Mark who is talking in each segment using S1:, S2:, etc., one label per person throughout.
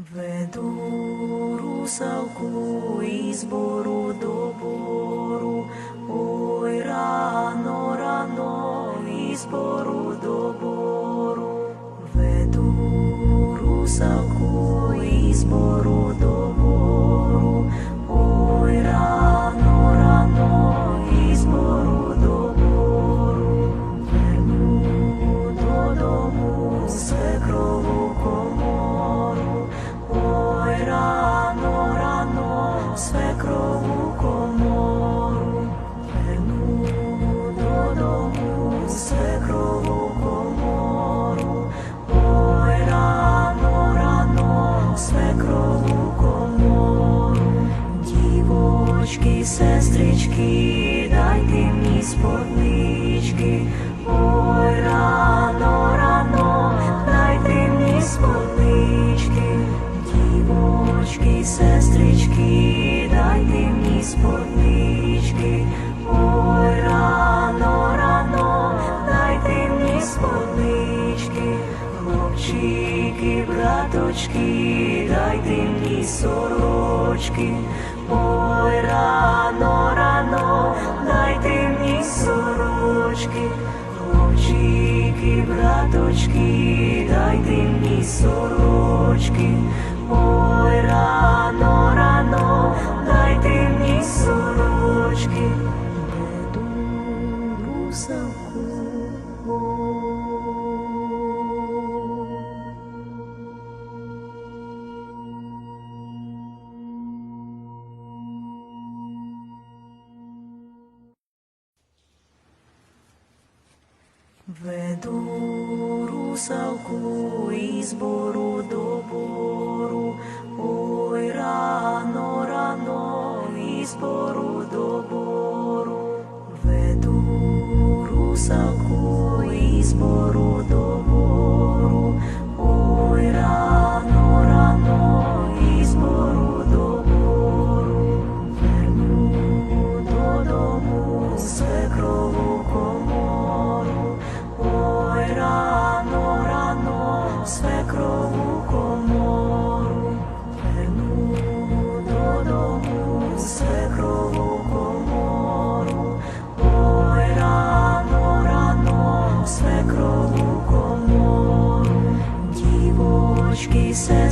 S1: Веду русалку із бору до бору, ой, рано, рано, із бору рано, рано, свекрову комору, верну додому свекрову комору, ой, рано, рано, свекрову комору, дівочки, сестрички, дайте мені споднички, ой, рано, споднички, хлопчики, браточки, дайте мені сорочки, ой, рано, рано, дайте мені сорочки, хлопчики, браточки, дайте мені сорочки, ой, рано, рано, дайте мені сорочки, веду русалку. Веду русалку із бору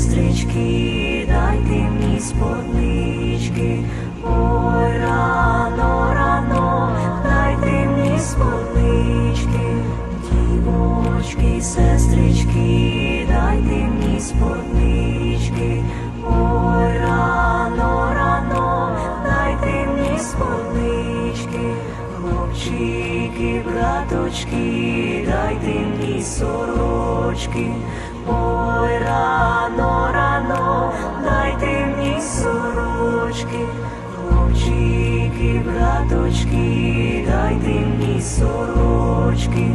S1: сестрички, дайте мені споднички, ой, рано, рано, дайте мені споднички, дівочки, сестрички, дайте мені споднички, ой, рано, рано, дайте мені споднички, хлопчики, браточки, дайте мені сорочки, ой, рано, рано, дайте мені сорочки, хлопчики, браточки, дайте мені сорочки.